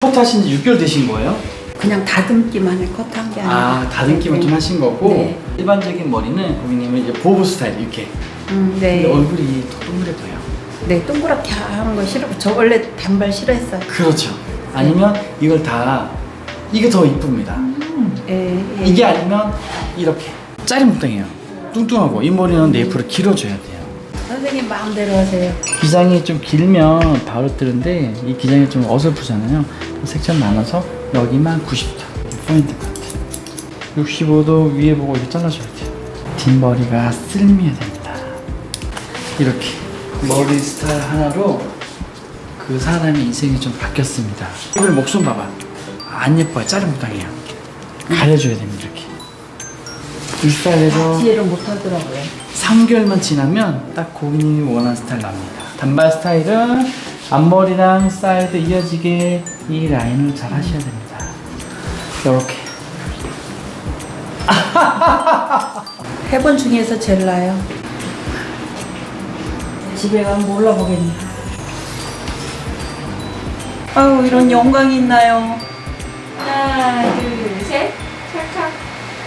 컷 하신 지 6개월 되신 거예요? 그냥 다듬기만 해 컷한 게 아니라. 아, 다듬기만 네. 좀 하신 거고 네. 일반적인 머리는 고객님은 이제 보브 스타일 이렇게 음, 근데 네. 얼굴이 더 동그래 보여요. 네, 동그랗게 하는 거 싫어. 저 원래 단발 싫어했어요. 그렇죠. 아니면 이걸 다 이게 더 이쁩니다. 예, 예. 이게 아니면 이렇게 짜리몽땅해요. 뚱뚱하고 이 머리는 네이프를 길어줘야 돼요. 선생님 마음대로 하세요. 기장이 좀 길면 바로 뜨는데 이 기장이 좀 어설프잖아요. 색천 나눠서 여기만 90도 포인트 같아. 65도 위에 보고 이렇게 잘라줘야 돼요. 뒷머리가 쓸미해야 됩니다. 이렇게 머리 스타일 하나로 그 사람의 인생이 좀 바뀌었습니다. 이걸 목숨 봐봐. 안 예뻐요. 짜리몽땅해요. 가려줘야 됩니다. 이렇게. 이 스타일에서 지혜를 못 하더라고요. 3개월만 지나면 딱 고객님이 원하는 스타일 납니다. 단발 스타일은 앞머리랑 사이드 이어지게 이 라인을 잘 하셔야 됩니다. 이렇게. 해본 중에서 제일 나아요. 집에 가면 몰라보겠네. 아유, 이런 영광이 있나요? 하나, 둘,